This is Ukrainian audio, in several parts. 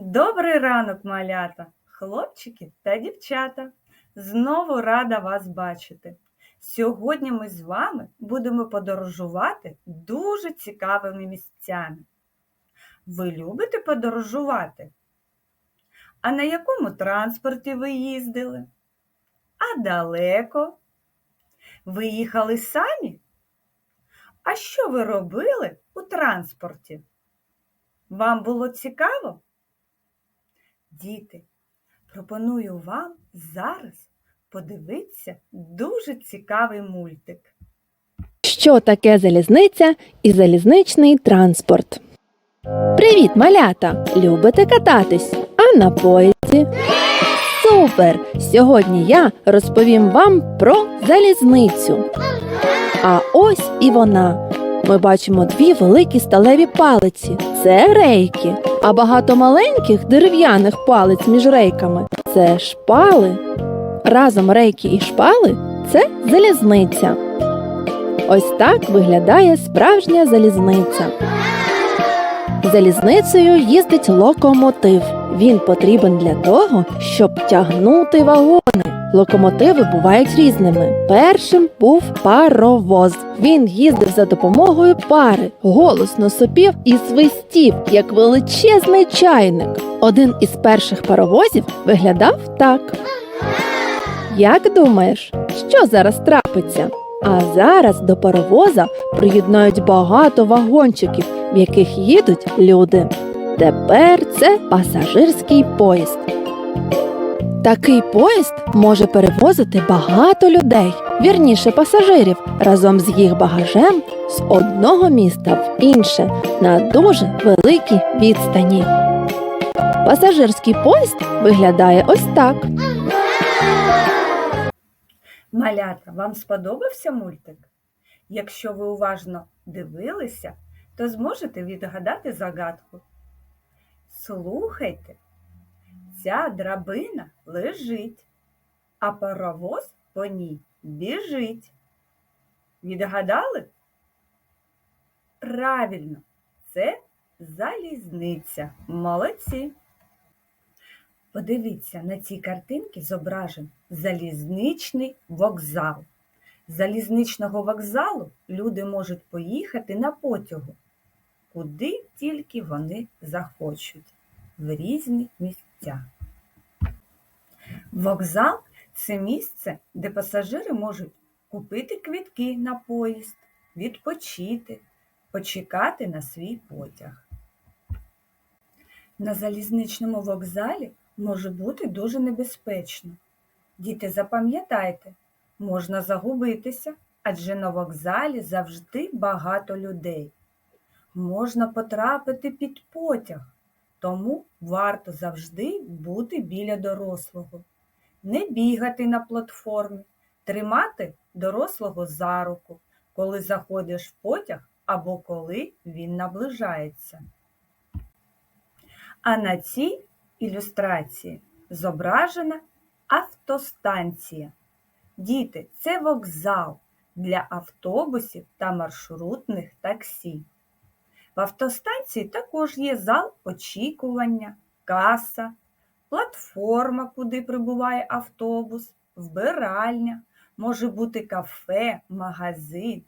Добрий ранок, малята, хлопчики та дівчата. Знову рада вас бачити. Сьогодні ми з вами будемо подорожувати дуже цікавими місцями. Ви любите подорожувати? А на якому транспорті ви їздили? А далеко? Ви їхали самі? А що ви робили у транспорті? Вам було цікаво? Діти, пропоную вам зараз подивитися дуже цікавий мультик. Що таке залізниця і залізничний транспорт? Привіт, малята! Любите кататись? А на поїзді? Супер! Сьогодні я розповім вам про залізницю. А ось і вона. Ми бачимо дві великі сталеві палиці це рейки, а багато маленьких дерев'яних палиць між рейками це шпали. Разом рейки і шпали це залізниця. Ось так виглядає справжня залізниця. Залізницею їздить локомотив. Він потрібен для того, щоб тягнути вагони. Локомотиви бувають різними. Першим був паровоз. Він їздив за допомогою пари, голосно сопів і свистів, як величезний чайник. Один із перших паровозів виглядав так. Як думаєш, що зараз трапиться? А зараз до паровоза приєднають багато вагончиків, в яких їдуть люди. Тепер це пасажирський поїзд. Такий поїзд може перевозити багато людей, вірніше пасажирів, разом з їх багажем з одного міста в інше на дуже великій відстані. Пасажирський поїзд виглядає ось так. Малята, вам сподобався мультик? Якщо ви уважно дивилися, то зможете відгадати загадку. Слухайте, ця драбина лежить, а паровоз по ній біжить. Відгадали? Правильно, це залізниця. Молодці. Подивіться, на цій картинці зображен залізничний вокзал. З залізничного вокзалу люди можуть поїхати на потягу, куди тільки вони захочуть, в різні місця. Вокзал це місце, де пасажири можуть купити квітки на поїзд, відпочити, почекати на свій потяг. На залізничному вокзалі може бути дуже небезпечно. Діти, запам'ятайте, можна загубитися, адже на вокзалі завжди багато людей. Можна потрапити під потяг, тому варто завжди бути біля дорослого, не бігати на платформі, тримати дорослого за руку, коли заходиш в потяг або коли він наближається. А на цій ілюстрації зображена автостанція. Діти, це вокзал для автобусів та маршрутних таксі. В автостанції також є зал очікування, каса, платформа, куди прибуває автобус, вбиральня, може бути кафе, магазин.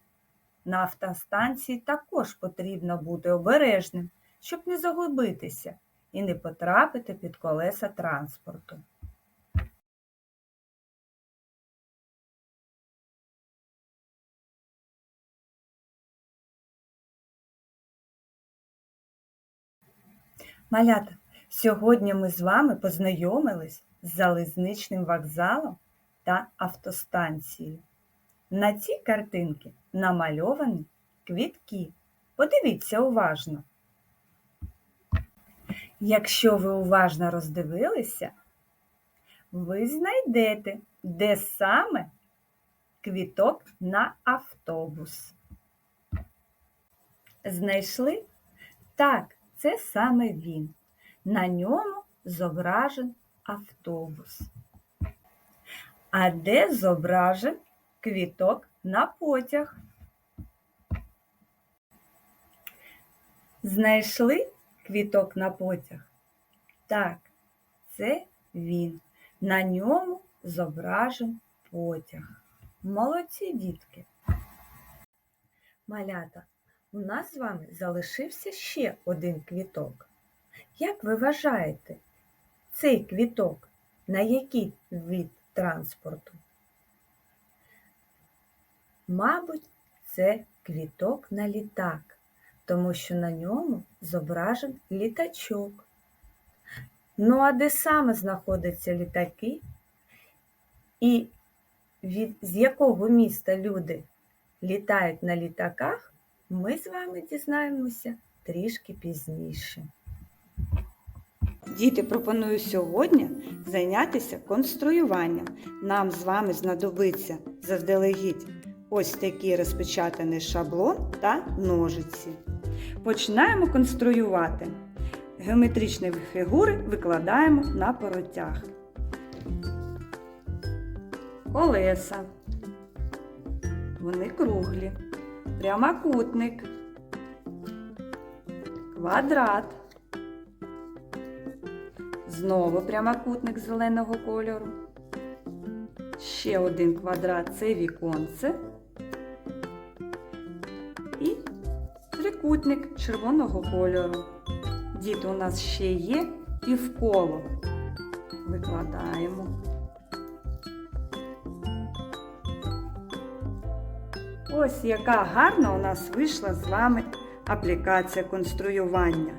На автостанції також потрібно бути обережним, щоб не загубитися і не потрапити під колеса транспорту. Малята, сьогодні ми з вами познайомились з залізничним вокзалом та автостанцією. На цій картинці намальовані квітки. Подивіться уважно. Якщо ви уважно роздивилися, ви знайдете, де саме квіток на автобус. Знайшли? Так, це саме він. На ньому зображен автобус. А де зображен квіток на потяг? Знайшли квіток на потяг? Так, це він. На ньому зображен потяг. Молодці, дітки. Малята, у нас з вами залишився ще один квіток. Як ви вважаєте, цей квіток на який вид транспорту? Мабуть, це квіток на літак, тому що на ньому зображен літачок. Ну а де саме знаходяться літаки? І від, з якого міста люди літають на літаках, ми з вами дізнаємося трішки пізніше. Діти, пропоную сьогодні зайнятися конструюванням. Нам з вами знадобиться заздалегідь ось такий розпечатаний шаблон та ножиці. Починаємо конструювати. Геометричні фігури викладаємо на поротяг. Колеса. Вони круглі. Прямокутник. Квадрат. Знову прямокутник зеленого кольору. Ще один квадрат це віконце. І трикутник червоного кольору. Діти, у нас ще є півколо. Викладаємо. Ось яка гарна у нас вийшла з вами аплікація конструювання.